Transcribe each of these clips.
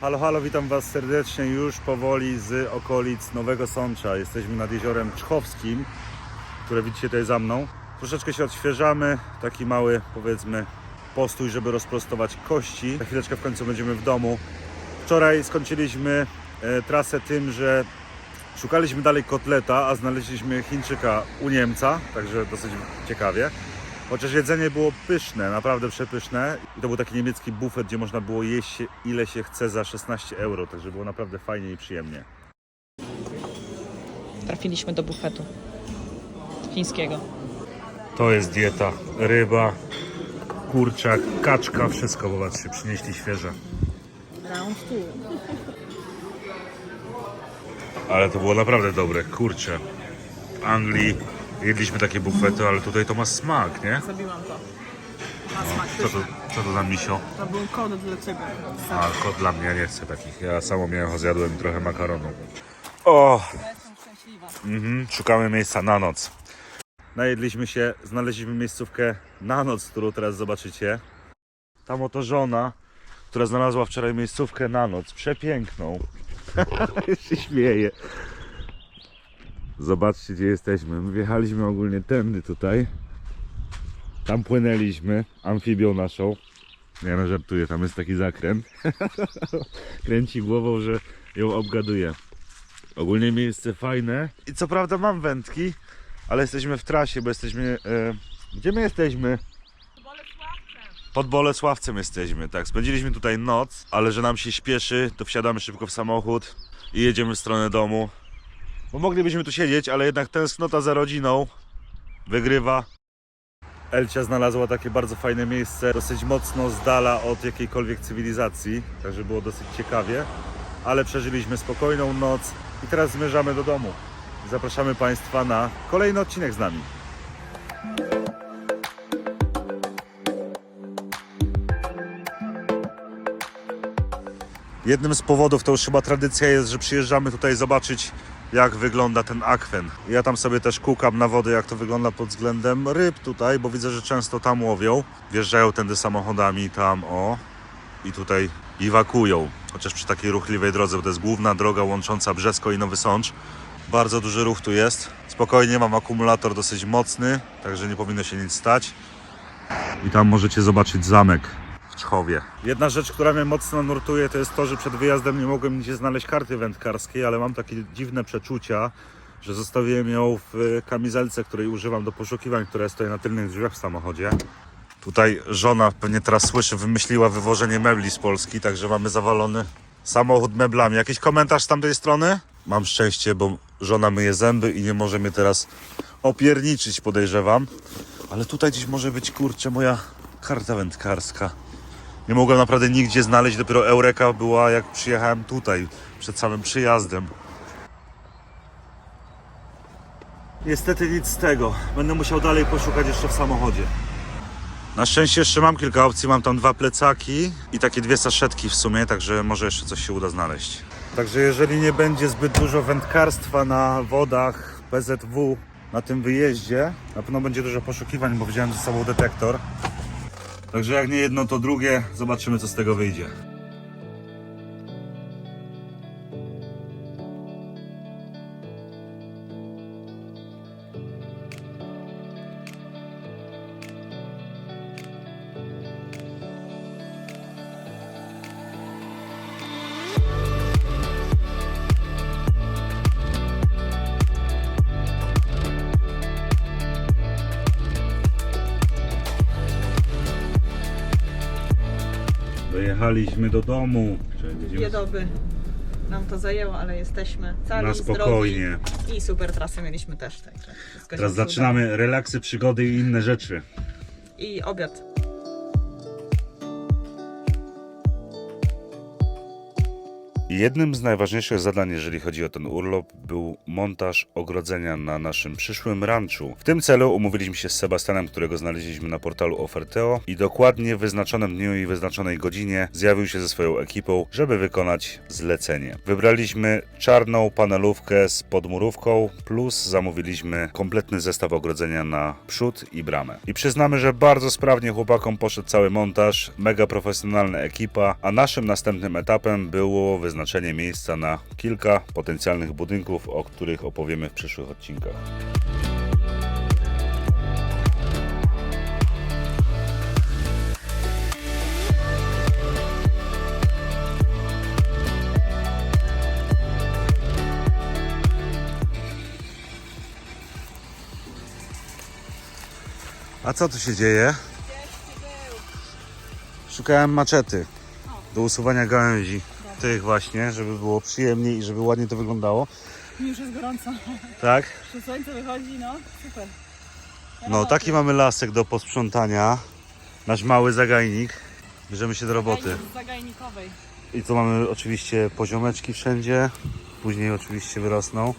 Halo, halo, witam Was serdecznie już powoli z okolic Nowego Sącza. Jesteśmy nad jeziorem Czchowskim, które widzicie tutaj za mną. Troszeczkę się odświeżamy, taki mały powiedzmy postój, żeby rozprostować kości. Za chwileczkę w końcu będziemy w domu. Wczoraj skończyliśmy e, trasę tym, że szukaliśmy dalej kotleta, a znaleźliśmy Chińczyka u Niemca, także dosyć ciekawie. Chociaż jedzenie było pyszne, naprawdę przepyszne. I to był taki niemiecki bufet, gdzie można było jeść ile się chce za 16 euro, także było naprawdę fajnie i przyjemnie. Trafiliśmy do bufetu chińskiego. To jest dieta. Ryba, kurczak, kaczka, wszystko, zobaczcie, przynieśli świeże. Ale to było naprawdę dobre, kurczę. W Anglii jedliśmy takie bufety, ale tutaj to ma smak, nie? Zrobiłam to. Na smak Co to, pyszny. co to za misio? To był kod dla ciebie. A, kot dla mnie, ja nie chcę takich. Ja samo miałem, zjadłem trochę makaronu. O, Ja jestem szczęśliwa. mhm, szukamy miejsca na noc. Najedliśmy się, znaleźliśmy miejscówkę na noc, którą teraz zobaczycie. Tam oto żona, która znalazła wczoraj miejscówkę na noc, przepiękną. Się śmieje. Zobaczcie, gdzie jesteśmy. My wjechaliśmy ogólnie tędy tutaj. Tam płynęliśmy amfibią naszą. Nie no, żartuję, tam jest taki zakręt. Kręci głową, że ją obgaduje. Ogólnie miejsce fajne. I co prawda mam wędki, ale jesteśmy w trasie, bo jesteśmy... E, gdzie my jesteśmy? Pod Bolesławcem jesteśmy, tak. Spędziliśmy tutaj noc, ale że nam się śpieszy, to wsiadamy szybko w samochód i jedziemy w stronę domu. Bo moglibyśmy tu siedzieć, ale jednak tęsknota za rodziną wygrywa. Elcia znalazła takie bardzo fajne miejsce, dosyć mocno z dala od jakiejkolwiek cywilizacji, także było dosyć ciekawie, ale przeżyliśmy spokojną noc i teraz zmierzamy do domu. Zapraszamy Państwa na kolejny odcinek z nami. Jednym z powodów to już chyba tradycja jest, że przyjeżdżamy tutaj zobaczyć jak wygląda ten akwen. Ja tam sobie też kukam na wodę jak to wygląda pod względem ryb tutaj, bo widzę, że często tam łowią. Wjeżdżają tędy samochodami tam o i tutaj iwakują. Chociaż przy takiej ruchliwej drodze, bo to jest główna droga łącząca Brzesko i Nowy Sącz. Bardzo duży ruch tu jest. Spokojnie, mam akumulator dosyć mocny, także nie powinno się nic stać. I tam możecie zobaczyć zamek Czchowie. Jedna rzecz, która mnie mocno nurtuje, to jest to, że przed wyjazdem nie mogłem nigdzie znaleźć karty wędkarskiej, ale mam takie dziwne przeczucia, że zostawiłem ją w kamizelce, której używam do poszukiwań, która stoi na tylnych drzwiach w samochodzie. Tutaj żona pewnie teraz słyszy, wymyśliła wywożenie mebli z Polski, także mamy zawalony samochód meblami. Jakiś komentarz z tamtej strony? Mam szczęście, bo żona myje zęby i nie może mnie teraz opierniczyć, podejrzewam. Ale tutaj gdzieś może być, kurczę, moja karta wędkarska. Nie mogłem naprawdę nigdzie znaleźć, dopiero Eureka była jak przyjechałem tutaj, przed samym przyjazdem. Niestety nic z tego. Będę musiał dalej poszukać jeszcze w samochodzie. Na szczęście jeszcze mam kilka opcji. Mam tam dwa plecaki i takie dwie saszetki w sumie, także może jeszcze coś się uda znaleźć. Także jeżeli nie będzie zbyt dużo wędkarstwa na wodach PZW na tym wyjeździe, na pewno będzie dużo poszukiwań, bo wziąłem ze sobą detektor. Także jak nie jedno, to drugie. Zobaczymy, co z tego wyjdzie. Dojechaliśmy do domu. Dwie doby nam to zajęło, ale jesteśmy cali, Na spokojnie. zdrowi i super trasy mieliśmy też. Także Teraz zaczynamy relaksy, przygody i inne rzeczy. I obiad. Jednym z najważniejszych zadań, jeżeli chodzi o ten urlop, był montaż ogrodzenia na naszym przyszłym ranczu. W tym celu umówiliśmy się z Sebastianem, którego znaleźliśmy na portalu Oferteo i dokładnie w wyznaczonym dniu i wyznaczonej godzinie zjawił się ze swoją ekipą, żeby wykonać zlecenie. Wybraliśmy czarną panelówkę z podmurówką, plus zamówiliśmy kompletny zestaw ogrodzenia na przód i bramę. I przyznamy, że bardzo sprawnie chłopakom poszedł cały montaż, mega profesjonalna ekipa, a naszym następnym etapem było wyznaczenie miejsca na kilka potencjalnych budynków, o których opowiemy w przyszłych odcinkach. A co tu się dzieje? Szukałem maczety do usuwania gałęzi. Tych właśnie, żeby było przyjemniej i żeby ładnie to wyglądało. Już jest gorąco. Tak? Że słońce wychodzi, no super. No, taki mamy lasek do posprzątania. Nasz mały zagajnik. Bierzemy się do roboty. Z zagajnikowej. I tu mamy oczywiście poziomeczki wszędzie. Później oczywiście wyrosną.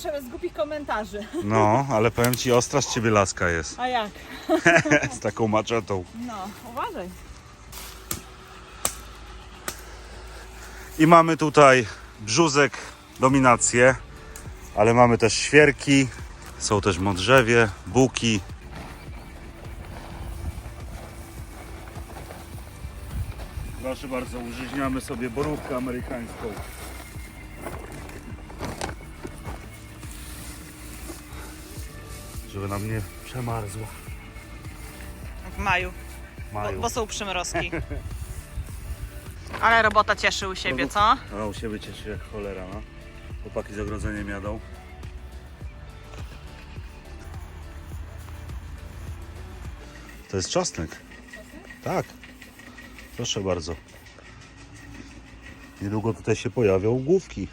Patrz. Proszę bez głupich komentarzy. No, ale powiem Ci, ostra z Ciebie laska jest. A jak? Z taką maczetą. No, uważaj. I mamy tutaj brzuzek, dominację, ale mamy też świerki, są też modrzewie, buki. Proszę bardzo, użyźniamy sobie borówkę amerykańską. Żeby nam nie przemarzła. W maju, bo, Maju. bo są przymrozki. Ale robota cieszy u siebie, co? A u siebie cieszy jak cholera, no. Chłopaki z ogrodzeniem jadą. To jest czosnek. Tak. Proszę bardzo. Niedługo tutaj się pojawią główki.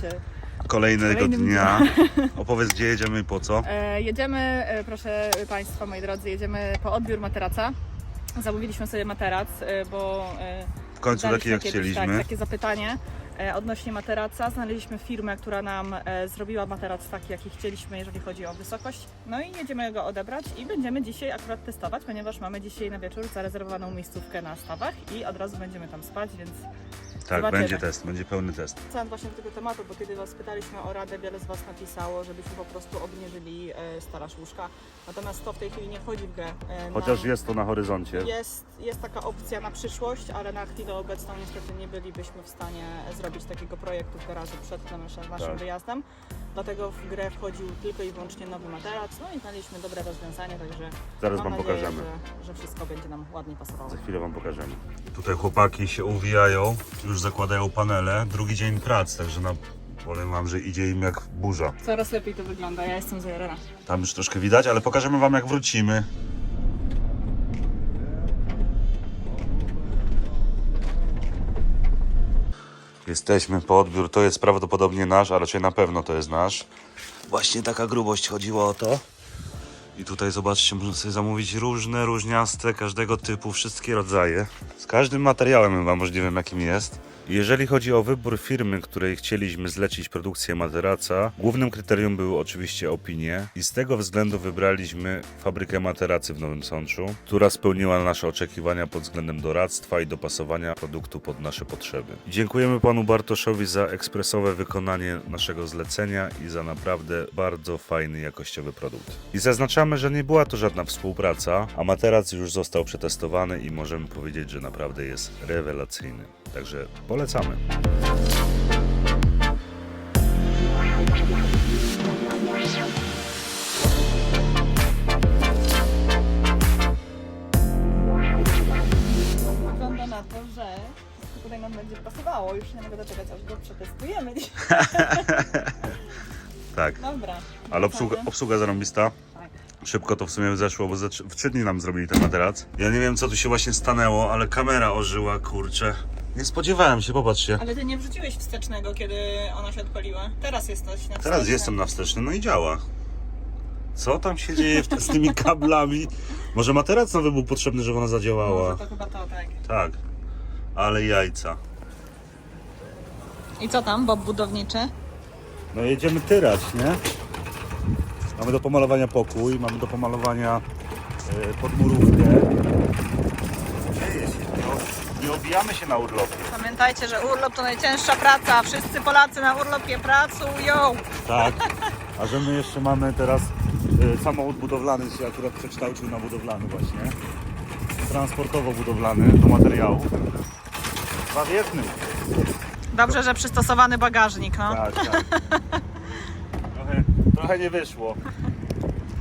Się. Kolejnego Kolejnym dnia. Opowiedz gdzie jedziemy i po co. E, jedziemy, e, proszę Państwa, moi drodzy, jedziemy po odbiór materaca. Zamówiliśmy sobie materac, e, bo e, W końcu daliśmy taki jak kiedyś, chcieliśmy. Tak, takie zapytanie e, odnośnie materaca. Znaleźliśmy firmę, która nam e, zrobiła materac taki, jaki chcieliśmy, jeżeli chodzi o wysokość. No i jedziemy go odebrać i będziemy dzisiaj akurat testować, ponieważ mamy dzisiaj na wieczór zarezerwowaną miejscówkę na stawach i od razu będziemy tam spać, więc Tak, zobaczymy. będzie test, będzie pełny test. Wracając właśnie do tego tematu, bo kiedy Was pytaliśmy o radę, wiele z Was napisało, żebyśmy po prostu obniżyli e, staraż łóżka. Natomiast to w tej chwili nie wchodzi w grę. E, Chociaż na- jest to na horyzoncie. jest, jest taka opcja na przyszłość, ale na chwilę obecną niestety nie bylibyśmy w stanie zrobić takiego projektu w garażu przed naszym, naszym Tak. wyjazdem. Dlatego w grę wchodził tylko i wyłącznie nowy materac. No i znaleźliśmy dobre rozwiązanie, także Zaraz mam Wam nadzieję, pokażemy. że, że wszystko będzie nam ładnie pasowało. Za chwilę Wam pokażemy. Tutaj chłopaki się uwijają, już zakładają panele. Drugi dzień pracy, także na... powiem Wam, że idzie im jak burza. Coraz lepiej to wygląda, ja jestem zajarana. Tam już troszkę widać, ale pokażemy Wam jak wrócimy. Jesteśmy po odbiór, to jest prawdopodobnie nasz, a raczej na pewno to jest nasz. Właśnie taka grubość chodziła o to. I tutaj zobaczcie, można sobie zamówić różne, różniaste, każdego typu, wszystkie rodzaje. Z każdym materiałem chyba możliwym jakim jest. Jeżeli chodzi o wybór firmy, której chcieliśmy zlecić produkcję materaca, głównym kryterium były oczywiście opinie i z tego względu wybraliśmy fabrykę materacy w Nowym Sączu, która spełniła nasze oczekiwania pod względem doradztwa i dopasowania produktu pod nasze potrzeby. Dziękujemy panu Bartoszowi za ekspresowe wykonanie naszego zlecenia i za naprawdę bardzo fajny, jakościowy produkt. I zaznaczamy, że nie była to żadna współpraca, a materac już został przetestowany i możemy powiedzieć, że naprawdę jest rewelacyjny. Także polecamy. Wygląda na to, że tutaj nam będzie pasowało. Już nie mogę doczekać, aż go przetestujemy. Tak, Dobra. ale obsługa, obsługa zarąbista. Tak. Szybko to w sumie zeszło, bo ze w trzy dni nam zrobili ten materac. Ja nie wiem, co tu się właśnie stanęło, ale kamera ożyła, kurczę. Nie spodziewałem się, popatrzcie. Ale ty nie wrzuciłeś wstecznego, kiedy ona się odpaliła. Teraz jesteś na Teraz wstecznym. jestem na wstecznym, no i działa. Co tam się dzieje w- z tymi kablami? Może materac nowy był potrzebny, żeby ona zadziałała? Może to chyba to, tak. Tak. Ale jajca. I co tam, Bob budowniczy? No jedziemy tyrać, nie? Mamy do pomalowania pokój, mamy do pomalowania yy, podmurówkę. Nie obijamy się na urlopie. Pamiętajcie, że urlop to najcięższa praca. Wszyscy Polacy na urlopie pracują. Tak. A że my jeszcze mamy teraz y, samochód budowlany, się akurat przekształcił na budowlany właśnie. Transportowo-budowlany do materiału. Dwa w jednym. Dobrze, że przystosowany bagażnik, no. Tak, tak. Trochę, trochę nie wyszło.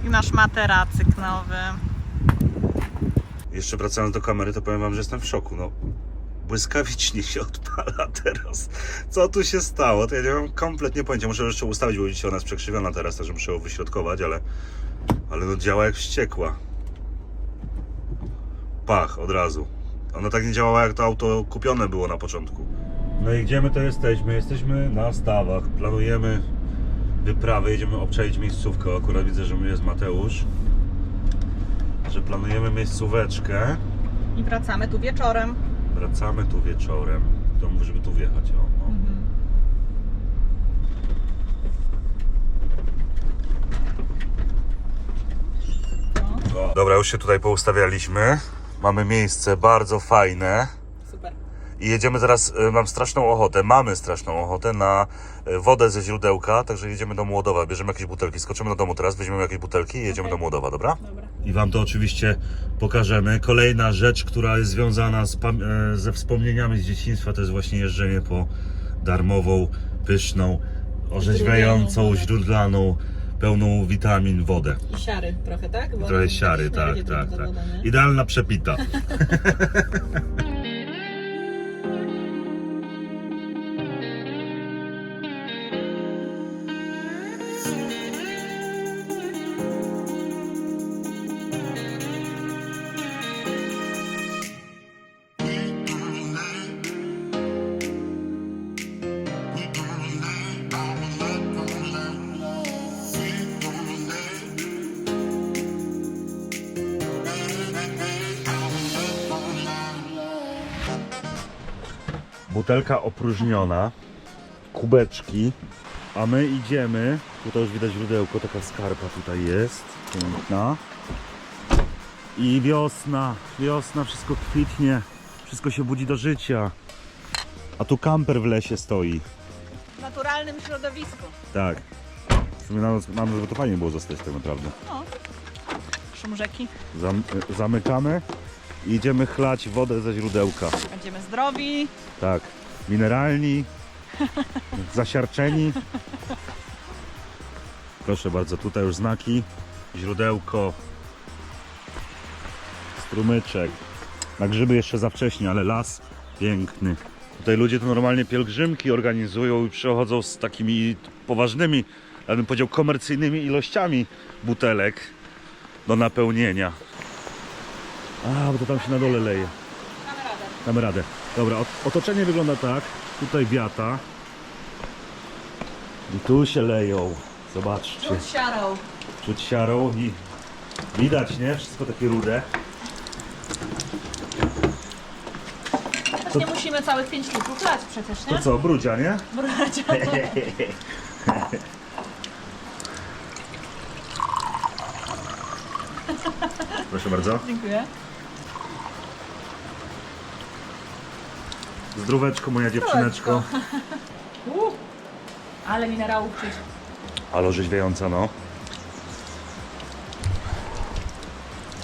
I nasz materacyk nowy. Jeszcze wracając do kamery, to powiem wam, że jestem w szoku. No, błyskawicznie się odpala teraz. Co tu się stało? To ja nie mam kompletnie pojęcia. Muszę jeszcze ustawić, bo widzicie, ona jest przekrzywiona teraz, także muszę ją wyśrodkować, ale, ale no działa jak wściekła. Pach, od razu. Ona tak nie działała, jak to auto kupione było na początku. No i gdzie my to jesteśmy? Jesteśmy na stawach. Planujemy wyprawę, jedziemy obczaić miejscówkę. Akurat widzę, że jest Mateusz. Że planujemy miejscóweczkę. I wracamy tu wieczorem. Wracamy tu wieczorem. To żeby tu wjechać. O, o. O. Dobra, już się tutaj poustawialiśmy. Mamy miejsce bardzo fajne. I jedziemy teraz, e, mam straszną ochotę, mamy straszną ochotę na e, wodę ze źródełka, także jedziemy do Młodowa, bierzemy jakieś butelki, skoczymy do domu teraz, weźmiemy jakieś butelki i jedziemy do Młodowa, dobra? Dobra. I Wam to oczywiście pokażemy. Kolejna rzecz, która jest związana z, e, ze wspomnieniami z dzieciństwa, to jest właśnie jeżdżenie po darmową, pyszną, orzeźwiającą, źródlaną, pełną witamin wodę. I siary trochę, tak? Trochę siary, tak, tak, ta tak. Idealna przepita. Butelka opróżniona, kubeczki, a my idziemy. Tutaj już widać źródełko, taka skarpa tutaj jest, piękna. I wiosna, wiosna, wszystko kwitnie, wszystko się budzi do życia. A tu kamper w lesie stoi. W naturalnym środowisku. Tak. W sumie nam, nam żeby to fajnie było zostać tak naprawdę. Szum rzeki. Zam, zamykamy i idziemy chlać wodę ze źródełka. Będziemy zdrowi. Tak, mineralni, zasiarczeni. Proszę bardzo, tutaj już znaki, źródełko, strumyczek. Na grzyby jeszcze za wcześnie, ale las piękny. Tutaj ludzie to normalnie pielgrzymki organizują i przychodzą z takimi poważnymi, ja bym powiedział komercyjnymi ilościami butelek do napełnienia. A, bo to tam się na dole leje. Damy radę. Dobra, ot- otoczenie wygląda tak. Tutaj wiata. I tu się leją. Zobaczcie. Czuć siarą. Czuć siarą i widać, nie? Wszystko takie rude. Nie musimy całych 5 litrów lać przecież, To nie? co, brudzia, nie? Bracia. Proszę bardzo. Dziękuję. Zdróweczko, moja dziewczyneczko. Ale minerałów czuć. Ale orzeźwiająca, no.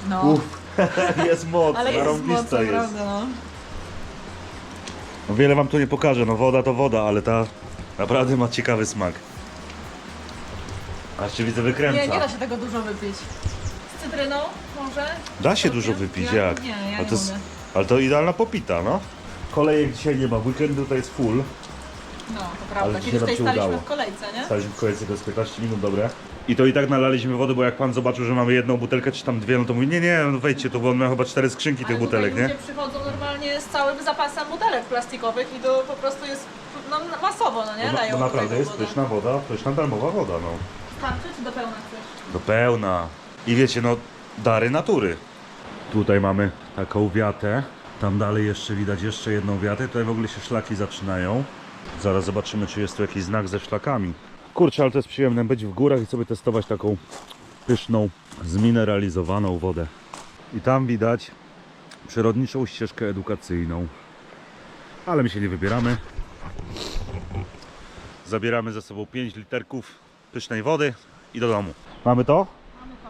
No. Uff, jest moc, ale jest zarąbista jest. prawda, no. No wiele wam tu nie pokażę, no woda to woda, ale ta naprawdę ma ciekawy smak. Aż się widzę wykręca. Nie, nie da się tego dużo wypić. Z cytryną może? Da się dużo wypić, ja, jak? Nie, ja nie to jest, mogę. ale to idealna popita, no. Kolejek dzisiaj nie ma, w weekend tutaj jest full. No, to Ale prawda. dzisiaj Kiedyś nam tutaj się staliśmy udało. w kolejce, nie? Staliśmy w kolejce to jest 15 minut, dobre. I to i tak nalaliśmy wody, bo jak pan zobaczył, że mamy jedną butelkę czy tam dwie, no to mówi, nie, nie, no wejdźcie tu, bo on miał chyba cztery skrzynki tych butelek, nie? Ludzie przychodzą normalnie z całym zapasem butelek plastikowych i to po prostu jest no, masowo, no nie? Bo, Dają bo tutaj naprawdę jest wodę. pyszna woda, pyszna darmowa woda, no. Starczy czy do pełna chcesz? Do pełna. I wiecie, no, dary natury. Tutaj mamy taką wiatę. Tam dalej jeszcze widać jeszcze jedną wiatę. Tutaj w ogóle się szlaki zaczynają. Zaraz zobaczymy, czy jest tu jakiś znak ze szlakami. Kurczę, ale to jest przyjemne być w górach i sobie testować taką pyszną, zmineralizowaną wodę. I tam widać przyrodniczą ścieżkę edukacyjną. Ale my się nie wybieramy. Zabieramy ze sobą 5 literków pysznej wody i do domu. Mamy to? Mamy to.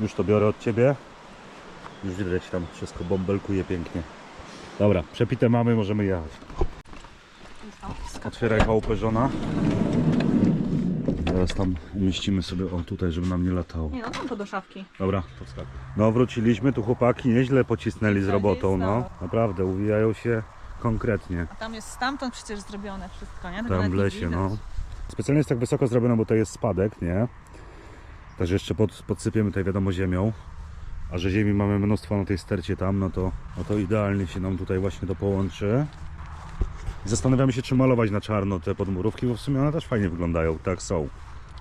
Już to biorę od ciebie. Już widać tam wszystko bąbelkuje pięknie. Dobra, przepite mamy, możemy jechać. Otwieraj chałupę żona. Teraz tam umieścimy sobie o tutaj, żeby nam nie latało. Nie no, tam to do szafki. Dobra, podskakuj. No wróciliśmy, tu chłopaki nieźle pocisnęli z robotą, no. Naprawdę, uwijają się konkretnie. A tam jest stamtąd przecież zrobione wszystko, nie? Tam w lesie, no. Specjalnie jest tak wysoko zrobione, bo to jest spadek, nie? Także jeszcze pod, podsypiemy tutaj wiadomo ziemią. A że ziemi mamy mnóstwo na tej stercie tam, no to, no to idealnie się nam tutaj właśnie to połączy. Zastanawiamy się, czy malować na czarno te podmurówki, bo w sumie one też fajnie wyglądają, tak są.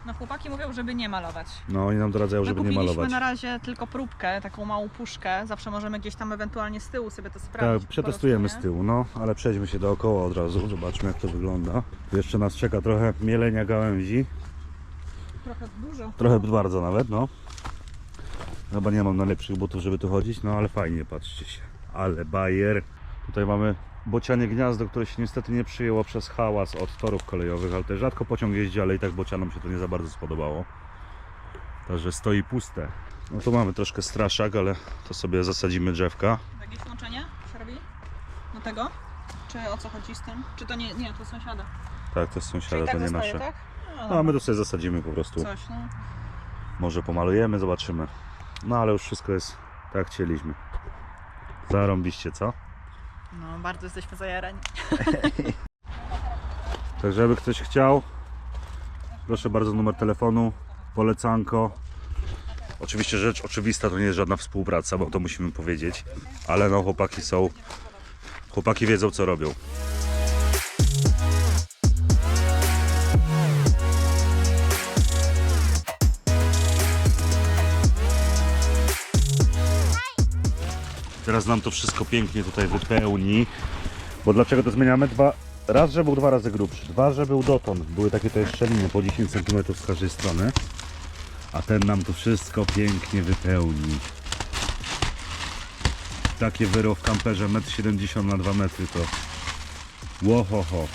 No chłopaki mówią, żeby nie malować. No oni nam doradzają, żeby nie malować. na razie tylko próbkę, taką małą puszkę. Zawsze możemy gdzieś tam ewentualnie z tyłu sobie to Tak, sprawdzić. po przetestujemy z tyłu, no, ale przejdźmy się dookoła od razu, zobaczmy jak to wygląda. Tu jeszcze nas czeka trochę mielenia gałęzi. Trochę dużo. Trochę bardzo nawet, no. Chyba nie mam najlepszych butów, żeby tu chodzić, no ale fajnie, patrzcie się. Ale bajer. Tutaj mamy bocianie gniazdo, które się niestety nie przyjęło przez hałas od torów kolejowych, ale też rzadko pociąg jeździ, ale i tak bocianom się to nie za bardzo spodobało. Także stoi puste. No tu mamy troszkę straszak, ale to sobie zasadzimy drzewka. Jakieś łączenie się robi? Do tego? Czy o co chodzi z tym? Czy to nie, nie to sąsiada? Tak, to jest Czyli sąsiada, tak to nie zostaje, nasze. tak? No, No a my to sobie zasadzimy po prostu. Coś, no. Może pomalujemy, zobaczymy. No ale już wszystko jest tak jak chcieliśmy. Zarąbiście, co? No, bardzo jesteśmy zajarani. Także jakby ktoś chciał, proszę bardzo numer telefonu, polecanko. Oczywiście rzecz oczywista to nie jest żadna współpraca, bo to musimy powiedzieć, ale no chłopaki są, chłopaki wiedzą co robią. Teraz nam to wszystko pięknie tutaj wypełni. Bo dlaczego to zmieniamy? Dwa, raz, że był dwa razy grubszy, dwa, że był dotąd. Były takie te szczeliny po 10 cm z każdej strony. A ten nam to wszystko pięknie wypełni. Takie wyro w kamperze 1,70 m na 2 metry to łohoho.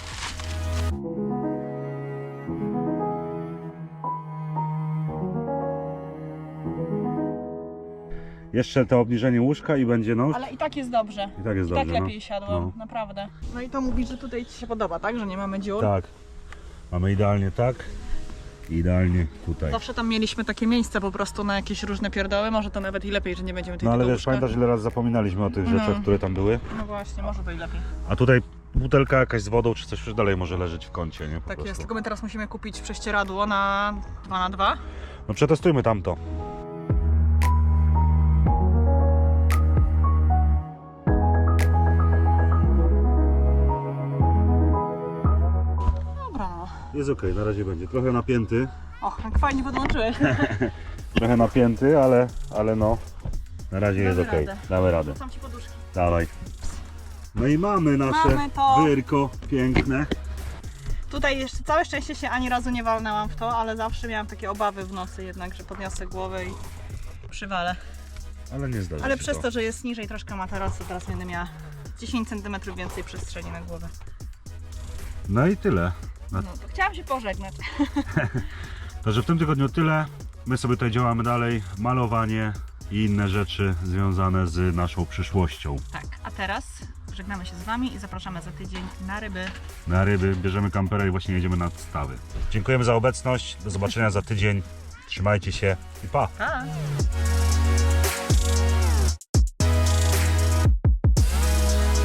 Jeszcze to obniżenie łóżka i będzie no. Ale i tak jest dobrze. I tak jest I tak dobrze. lepiej no. siadło, No. naprawdę. No i to mówisz, że tutaj Ci się podoba, tak? Że nie mamy dziur? Tak. Mamy idealnie tak. i Idealnie tutaj. Zawsze tam mieliśmy takie miejsce po prostu na jakieś różne pierdoły, może to nawet i lepiej, że nie będziemy tutaj No ale wiesz, pamiętasz ile razy zapominaliśmy o tych rzeczach, No. które tam były? No właśnie, może to i lepiej. A tutaj butelka jakaś z wodą czy coś już dalej może leżeć w kącie, nie? Po Tak prostu. jest, tylko my teraz musimy kupić prześcieradło na 2 na 2 No przetestujmy tamto. Jest ok, na razie będzie. Trochę napięty, Och, jak fajnie podłączyłeś. trochę napięty, ale, ale no, na razie jest Damy ok. radę. Damy radę. Ci poduszki. Dawaj. No i mamy nasze Mamy to. wyrko piękne. Tutaj jeszcze całe szczęście się ani razu nie walnęłam w to, ale zawsze miałam takie obawy w nocy jednak, że podniosę głowę i przywalę. Ale nie zdarza Ale się przez to. że jest niżej troszkę materacu, teraz będę miała 10 cm więcej przestrzeni na głowę. No i tyle. No to chciałam się pożegnać. Także w tym tygodniu tyle. My sobie tutaj działamy dalej. Malowanie i inne rzeczy związane z naszą przyszłością. Tak, a teraz żegnamy się z Wami i zapraszamy za tydzień na ryby. Na ryby bierzemy kampera i właśnie jedziemy nad stawy. Dziękujemy za obecność. Do zobaczenia za tydzień. Trzymajcie się i pa! Pa!